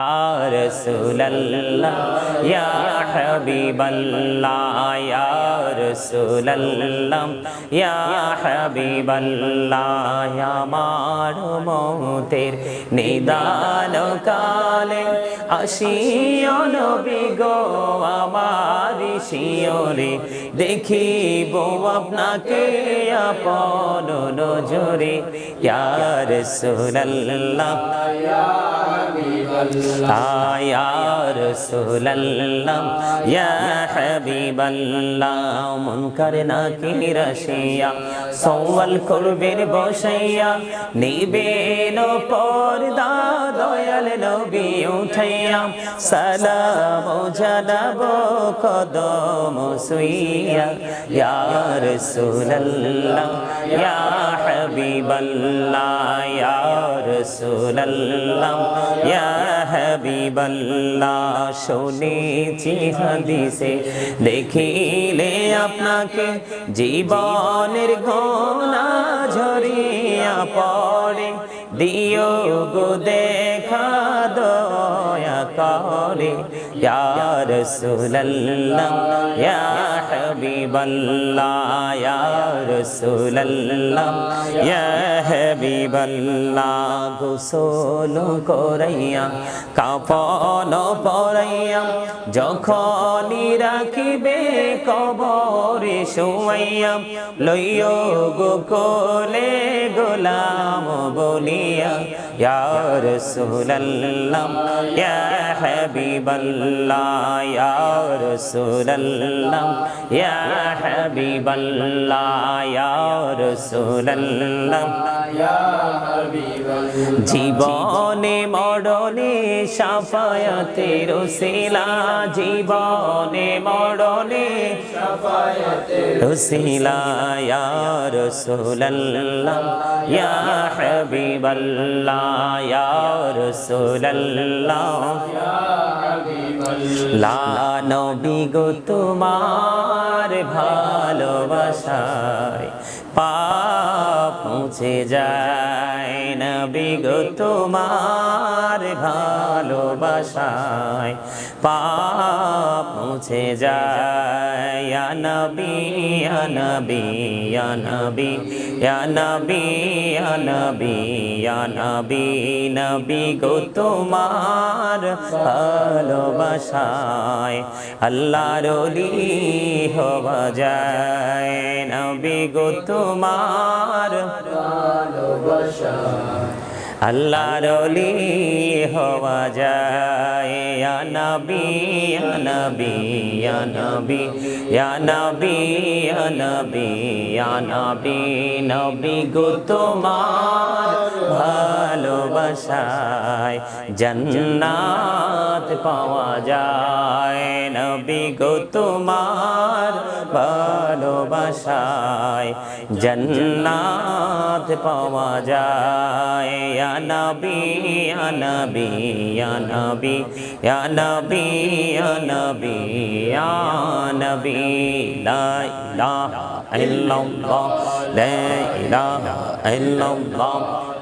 رسول اللہ یا حبیب اللہ یا رسول اللہ یا حبیب اللہ یا مار موتر নিদান কালে আসিও নবী গো আমার শিওরে দেখিব আপনাকে আপন নজরে ইয়ার সুরাল্লাহ আল্লাহ। ইয়া রাসূলুল্লাহ ইয়া হাবিবাল্লাহ মুনকার নাকির রাশিয়া সওয়াল করবেন বসাইয়া নিবেন পর্দা দয়াল নবী উঠাইয়া সালাম জানাব কদম সুইয়া ইয়া দেখিলে আপনাকে জীবনের গোনা ঝরিয়া পড়ে। দিও গো দেখা দয়া। করে ইয়া রাসূলুল্লাহ ইয়া হাবিবাল্লাহ ইয়া হাবিবাল্লাহ করাইয়া কাপন পরাইয়া যখনই রাখিবে কবরে শুয়াইয়া লইও গো কোলে গোলাম বলিয়া ইয়া حبيب الله يا رسول الله يا حبيب الله يا رسول الله يا حبيب الله জীবনে মরণে সাফায়াতের রসিলা জীবনে মরণে সাফায়াতের রসিলা ইয়া রাসূলুল্লাহ লানবি গো তোমার ভালোবাসায় পা মুছে যায়। নবী তোমার ভালোবাসায় পাপ মুছে যায়। নবী নবী নবী নবী নবী নবী নবী গো, তোমার ভালোবাসায় আল্লাহর ওলি হওয়া যায়। নবী গো, তোমার আল্লাহ আল্লাহর হওয়া যায়। নবী নবী নবী নবী নবী নবী নবী গো তোমার। ভালোবাসায় জান্নাত পাওয়া যায়। নবী গো তোমার ভালোবাসায় জান্নাত পাওয়া যায়। নবী নবী নবী নবী নবী নবী, লা ইলাহা ইল্লাল্লাহ, লা ইলাহা ইল্লাল্লাহ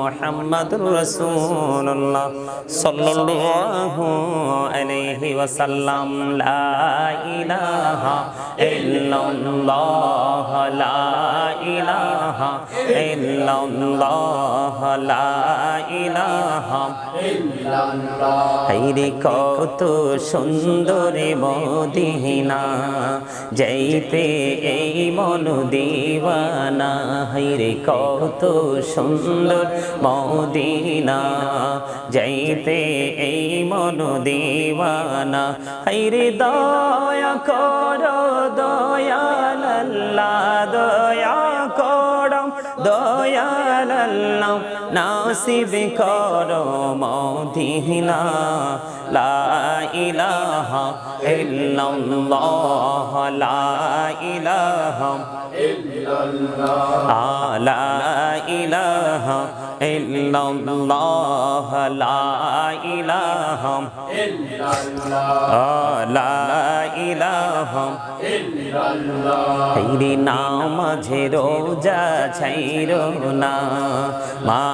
মোহাম্মদুর রসুল্লাহ সাল্লাল্লাহু আলাইহি ওয়াসাল্লাম। লা ইলাহা ইল্লাল্লাহ লা ইল্লাল্লাহ কত সুন্দরী মদিনা, যাইতে এই মন দিওয়ানা, হাইরে কত সুন্দর মদিনা, যাইতে এই মন দিওয়ানা, হাইরে দয়া কর, দয়াল লাল্লা দয়া নাসিব করো মদিনা লা ইলাহা ইল্লাল্লাহ লা ইলাহা লা ইলাহা ইল্লাল্লাহ, লা ইলাহা ইল্লাল্লাহ লা ইলাহা হেরি নামাঝে রোজা ছাইর না, মা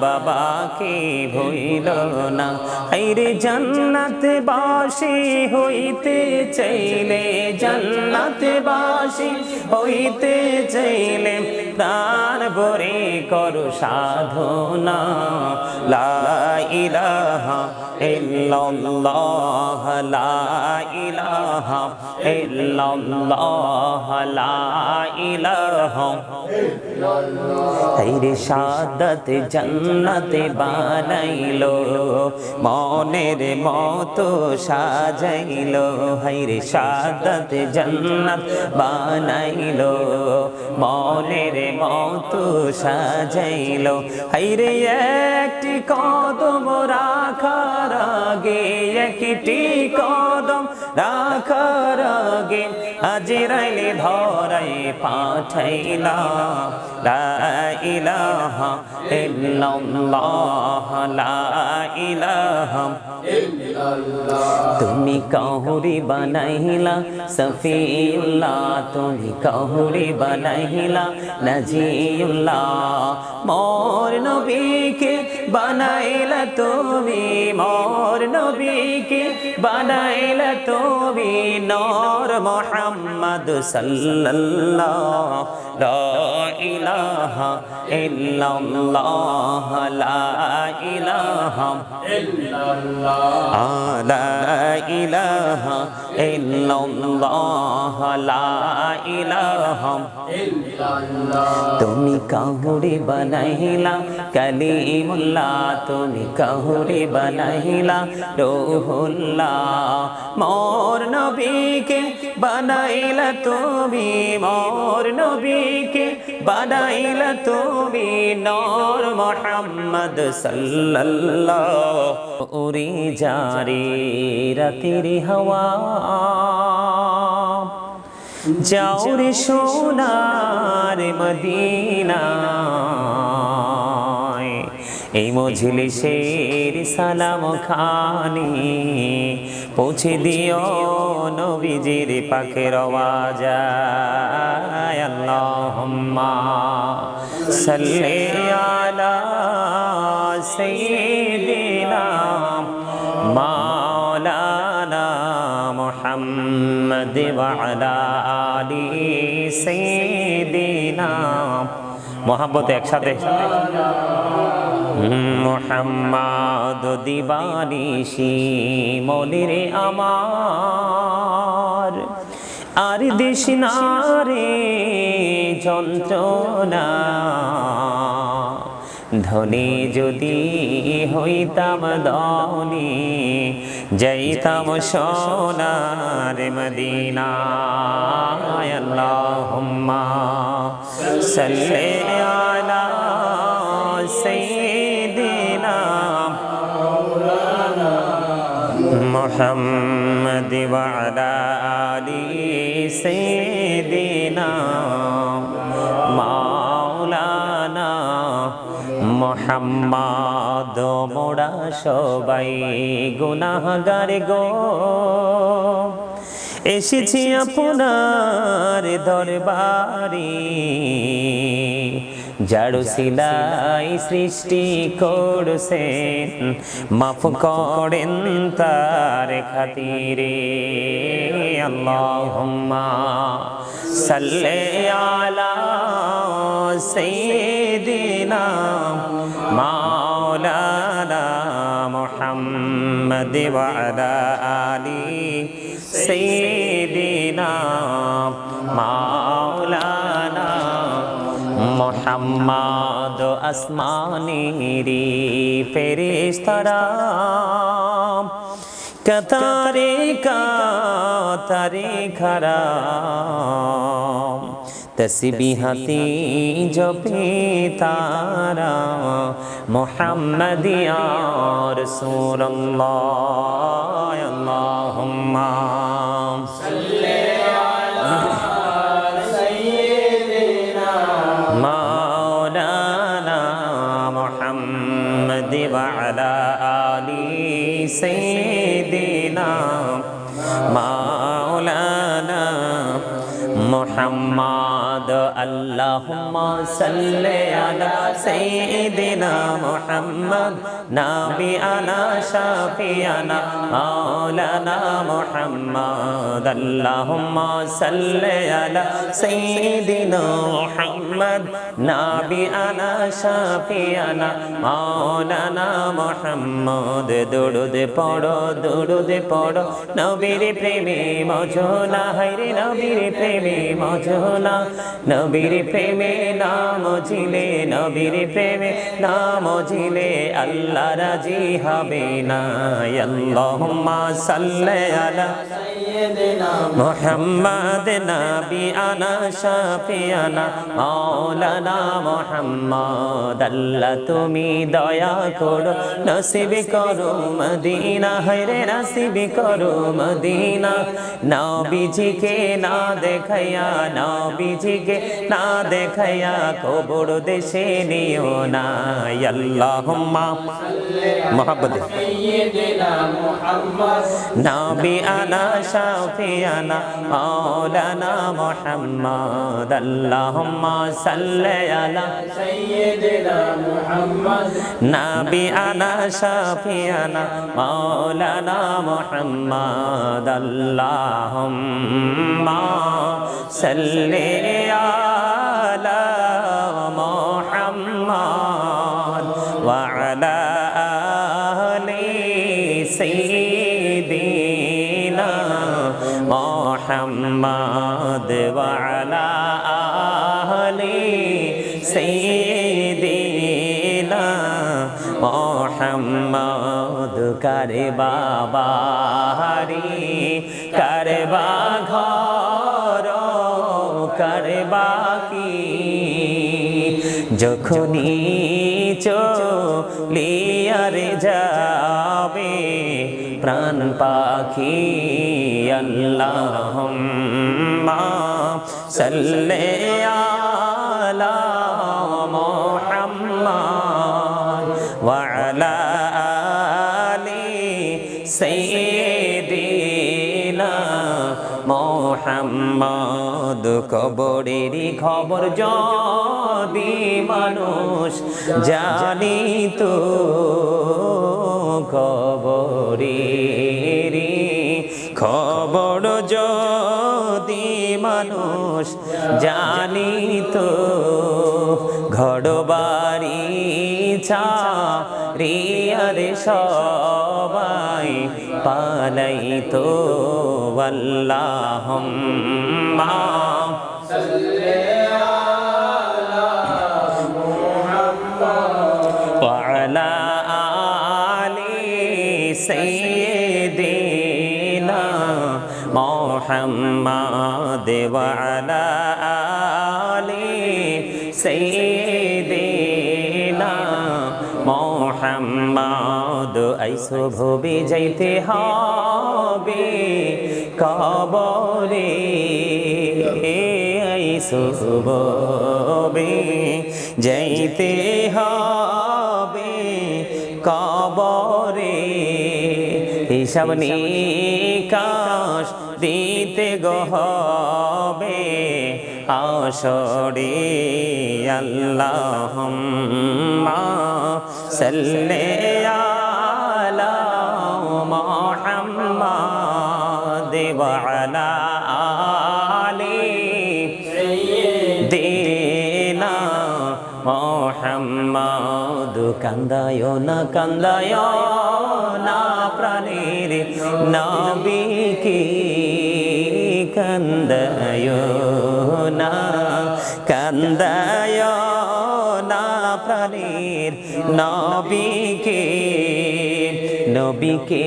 বাবাকে ভইল না। হেরে জান্নাত বাসি হইতে চাইলে, জান্নাত বাসি হইতে চাইলে, প্রাণ ভরে করো সাধনা লা ইলাহা ইল্লাল্লাহ লা ইলাহা ইল্লাল্লাহ লা ইলাহা হাইরে সাদত জন্নতে বানাইলো, মনের মতো সাজাইলো। হাইরে সাদত জন্নত বানাইলো, মনের মতো সাজাইলো। হাইরে একটি কদম রাখার আগে একটি কদম রাখার আগে হাজিরাইলে ধরাই পাঠাইলা। লা ইলাহা ইল্লাল্লাহ লা ইলাহা তুমি কাহুরি বানাইলা, সফিউল্লাহ, তুমি কাহুরি বানাইলা, নাজিউল্লাহ, মোর নবীকে বানাইলা তুমি, মোর নবীকে বানাইলা তুমি, নর মোহাম্মদ সাল্লাল্লাহ, লা ইলাহা ইল্লাল্লাহ, লা ইলাহা লা ইলাহা ইল্লাল্লাহ, লা ইলাহা তুমি কাহুরি বানাইলা, কালিমুল্লাহ, তুমি কাহুরি বানাইলা, রোহুল্লাহ। মোর নবীকে বানাইলা তুমি মোর নবীকে, বানাইলা তুমি নর মোহাম্মদ সাল্লাল্লাহ উড়ি জারি রাতির হাওয়া। যাও রে সোনার মদিনায় এই মজলিসের সালাম খানি পৌঁছে দিও নবীজির পাখের আওয়াজায় আল্লাহুম্মা আলা সাইয়্যিদিনা মাওলানা মুহাম্মদ আলি সাইয়্যিদিনা। মোহাম্মত একসাথে। মোহাম্মদ দিবানিশি মলিরে আমার। আর দেশ রে যন্ত্রণা, ধনী যদি হইতাম দনি, যাইতাম সোনার মদিনা আল্লাহুম্মা সাল্লি আলা محمد وعلى آل سيدنا মাওলানা মোহাম্মদ মোড়া সবাই গুনাহগার গো এসেছি আপনার দরবারে জাড়ু সিলাই সৃষ্টি করছেন মাফ করেন তার খাতিরে আল্লাহুম্মা সাল্লি আলা সাইয়্যিদিনা মাওলানা মুহাম্মদ ওয়া আলা আলি সাইয়্যিদিনা মাওলানা মোহাম্মদ আসমানিরি ফেরেশতারা। কাতারে কাতারে খারা তসবিহাতি জপে তারা মোহাম্মদিয়া রসুল্লাহ আল্লাহুম্মা। محمد اللهم صل على سيدنا محمد نبينا شافينا مولانا محمد اللهم صل على سيدنا محمد نبينا شافينا مولانا محمد দুরুদ পড়ো দুরুদ পড়ো নবীর প্রেমে মজনা হাইরে নবীর প্রেমে মজনা। নবীর প্রেমে নাম জিলে নবীর প্রেমে নাম জিলে আল্লাহ রাজি হবে না আল্লাহুম্মা সাল্লি মোহাম্মদ নবী আনা শাফিয়ানা মাওলানা মোহাম্মদ আল্লাহ তুমি দয়া করো নসিব করো মদিনা হরে নসিব করো মদিনা। নবীজিকে না দেখাইয়া নবীজিকে না দেখাইয়া কবর দেশে নিও না আল্লাহুম্মা মোহাম্মদ। নবী আনা শাফিয়ানা মাওলানা মুহাম্মদ আল্লাহুম্মা সাল্লি আলা নবী আনা শাফিয়ানা মাওলানা মুহাম্মদ আল্লাহুম্মা সাল্লি আলা মুহাম্মদ ওয়া আলা আলি محمد وعلى آل سيدنا محمد করে বাবারি করে বা ঘর করে বাকি যখনই চলিয়ারে যাবে প্রাণ পাখি আল্লাহ সাল্লে আলা মোহাম্মদ খবর যদি মানুষ জানি তো কবরেরই খবর যদি মানুষ জানি তো ঘর বাড়ি রিয়ারে সবাই তো আল্লাহ سيدنا محمد وعلى آل سيدنا মোহাম্মদ আইসো ভবে যাইতে হবে কবরে আইসো ভবে যাইতে হবে হিসাব নিকাশ দিতে গহবে আসরে আল্লাহ সাল্লে আলা মোহাম্মদ ওয়ালা আলি দিনা মোহাম্মদ। কান্দায় না কান্দায় না। প্রাণীর নবীকে কান্দায় না কান্দায় না প্রাণীর নবীকে নবীকে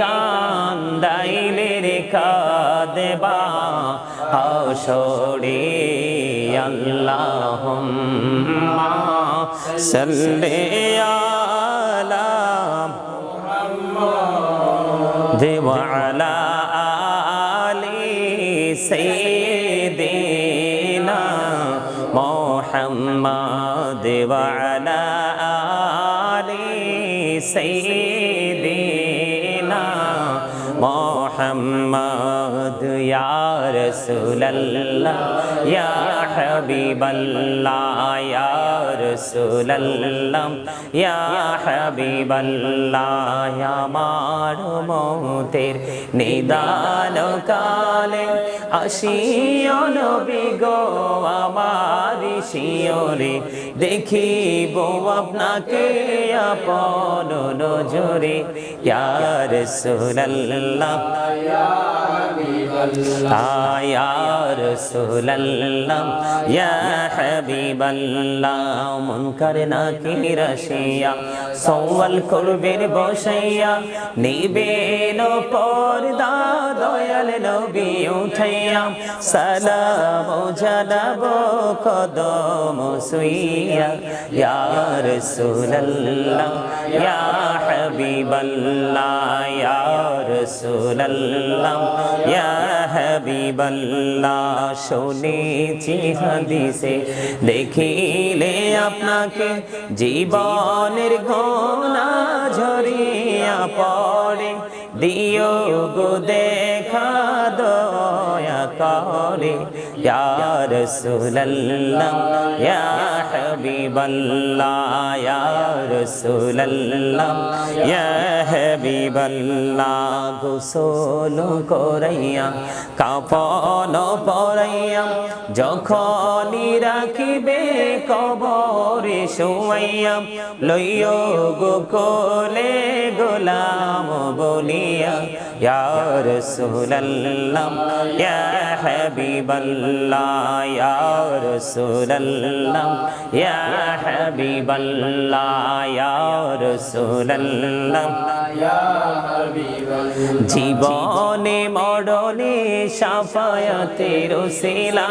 কান্দাইলে রে কাদেবা হাসরে আল্লাহুম্মা সাল্লি وعلى آل سيدنا محمد وعلى آل سيدنا محمد يا رسول الله يا حبيب الله يا رسول الله يا حبيب الله আমার মতের নিদান কালে আসিও নবী গো আমার শিওরে দেখিব আপনাকে আপন নজরে ইয়া রাসূলুল্লাহ ইয়া রাসূলুল্লাহ ইয়া হাবিবাল্লাহ, মুনকার নাকির আসিয়া, সওয়াল করবেন বসাইয়া নিবেন পর্দা দয়াল নবী উঠাইয়া, সালাম জানাব কদম সুইয়া, ইয়া রাসূলুল্লাহ, ইয়া হাবিবাল্লাহ, ইয়া রাসূলুল্লাহ, ইয়া হাবিবাল্লাহ, শুনেছি হাদিসে দেখিলে আপনাকে জীবনের গোনা ঝরিয়া পড়ে। দিও গো দেখা দয়া করে ইয়া রাসূলুল্লাহ ইয়া হাবিবাল্লাহ ইয়া রাসূলুল্লাহ ইয়া হাবিবাল্লাহ গোসল করাইয়া কাপন পরাইয়া যখনই রাখিবে কবরে শুয়াইয়া লইও গো কোলে গোলাম বলিয়া يا رسول الله يا حبيب الله يا رسول الله يا حبيب الله يا رسول الله يا حبيب الله জীবনে মরণে সাফায়াতের রসিলা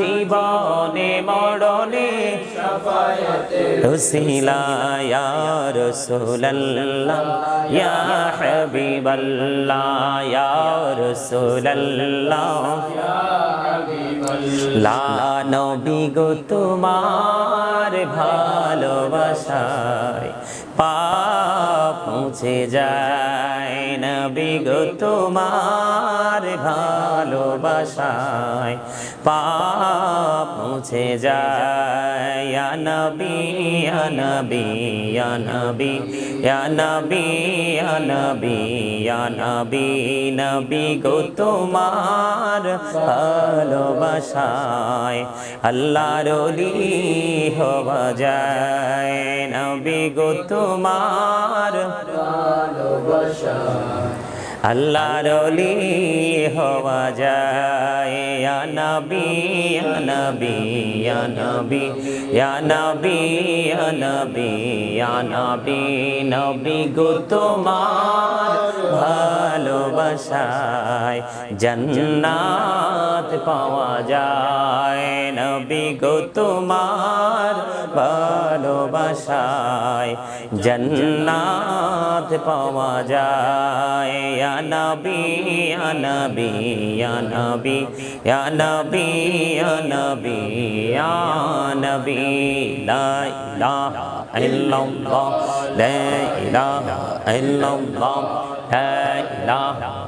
জীবনে মরণে সাফায়াতের রসিলা يا رسول الله لا নবী গো তোমার ভালোবাসায় পা মুছে যায়। নবী তোমার ভালোবাসায় পাপ মুছে যায়। নবী নবী নবী নবী নবী নবী নবী গো, তোমার ভালোবাসায় আল্লাহর ওলি হওয়া যায়। নবী গো, তোমার Russia. আল্লাহর অলি হওয়া যায়। আনবি আনবি আনবি আনবি আনবি আনবি নবী গো তোমার ভালোবাসায় জন্নাত পাওয়া যায়। নবী গো তোমার ভালোবাসায় জন্নাত পাওয়া যায়। نبی، یا نبی یا نبی یا نبی یا نبی یا نبی، لا الہ الا اللہ، لا الہ الا اللہ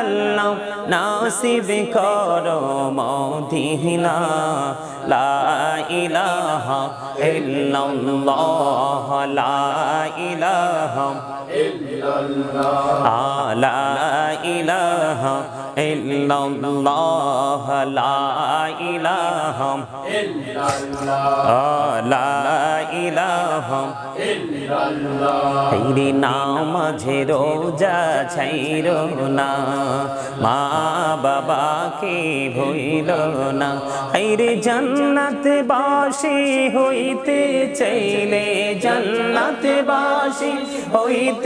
আল্লাহ নাসিব কর মদিনা। লা ইলাহা ইল্লাল্লাহ লা ইলাহা ইলাহা ইল্লাল্লাহ, লা ইলাহা লা ইলাহা হাইরে নামাঝে রোজা ছাইর না, মা বাবাকে ভইল না। হাইরে জান্নাতে বাসি হইতে চাইলে জান্নাতে বাসি হইতে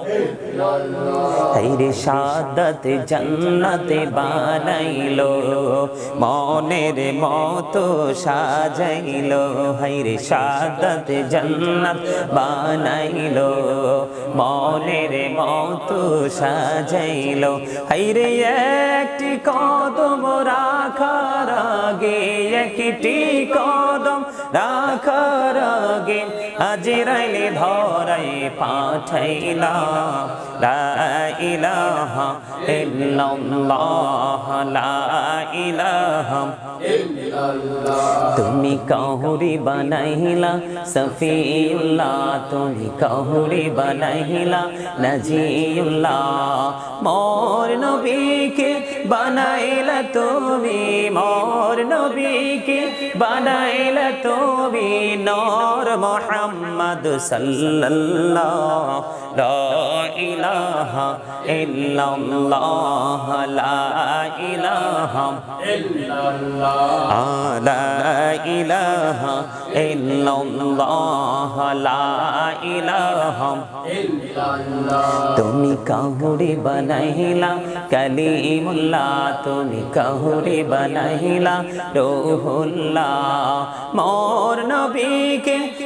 হাইরে সাদত জন্নতে বানাইলো, মনের মতো সাজাইলো। হাইরে সাদত জন্নত বানাইলো, মনের মতো সাজাইলো। হাইরে একটি কদম রাখার আগে একটি কদম রাখার আগে হাজিরাইলে ধরাই পাঠাইলা লা লা তুমি কাহুরি বানাইলা, সফিউল্লাহ, তুমি কাহুরি বানাইলা, নজিউল্লাহ, মোর নবীকে বানাইলা তুমি, মোর নবীকে বানাইলা তুমি, নর মোহাম্মদ সাল্লাল্লাহ, লা ইল্লাল্লাহ, লা ইলাহা লা ইলাহা ইল্লাল্লাহ, লা ইলাহা তুমি কাহুরি বানাইলা, কালিমুল্লাহ, তুমি কাহুরি বানাইলা, রোহুল্লাহ, মোর নবীকে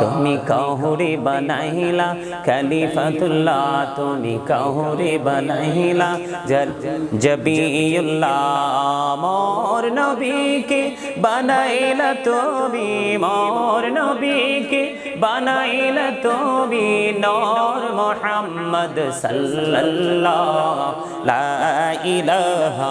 তুমি কাহুরি বানাইলা খলিফাতুল্লাহ তুমি কাহুরি বানাইলা জবিউল্লাহ মোর নবীকে বানাইলা তুমি মোর নবীকে বানাইল তুমি নর মোহাম্মদ সাল্লাল্লাহ লা ইলাহা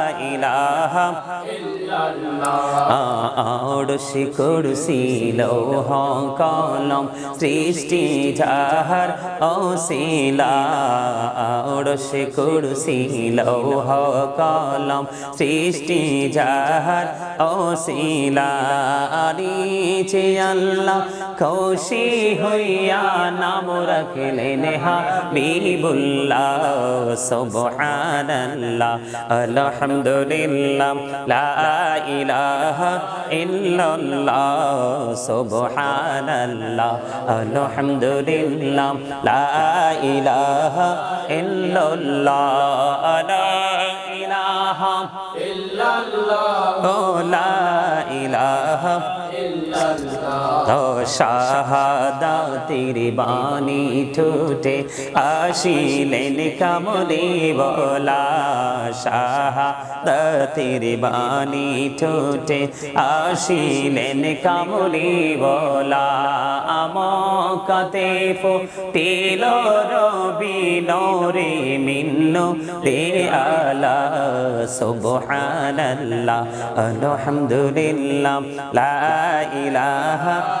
ইলাহা আড়শি কুরসি লৌহ কলম সৃষ্টি যাহার অশিলা। আড়শি কুরসি লৌহ কলম সৃষ্টি যাহার অশিলা। আল্লাহ খুশি হইয়া নাম রাখলেন হাবিবুল্লাহ সুবহানাল্লাহ ইলাহা শাহাদাতির বাণী ঠুটে আসিলেন কামলি বলা শাহাদাতির বাণী ঠুটে আসিলেন কামলি বলা আমকাতে ফুটিল রবি নরে মিন্ন রে আলা সুবহানাল্লাহ, আলহামদুলিল্লাহ, লা ইলাহা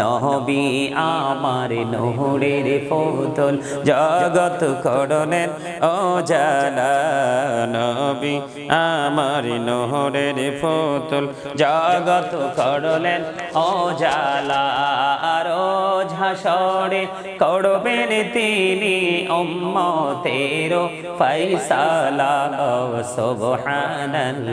নবী, আমার নহরের ফোতল জগত করলেন ও জালা নবী, আমার নহরের ফোতল জগত করলেন ও জালা রোজ হাসরে করবেন তিনি উম্মতের ফয়সালা।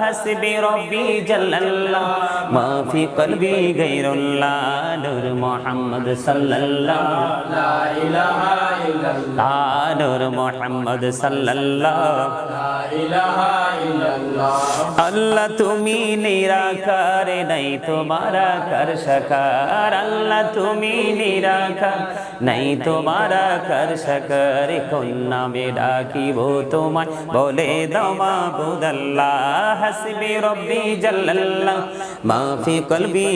হাসবি রব্বি জাল্লাল্লাহ। মা ফি কলবি গায়রুল্লাহ নূর মুহাম্মদ সাল্লাল্লাহ। লা ইলাহা ইল্লাল্লাহ। নূর মুহাম্মদ সাল্লাল্লাহ। লা ইলাহা ইল্লাল্লাহ আল্লাহ তুমি নিরাকার নাই তোমারা কর সকার। আল্লাহ তুমি নিরাকার নাই তোমারা কর সকার। কোন নামে ডাকিব তোমায় বলে দমা বুদল্লাহ হাসবি রব্বি জাল্লাল্লাহ। মা ফি কলবি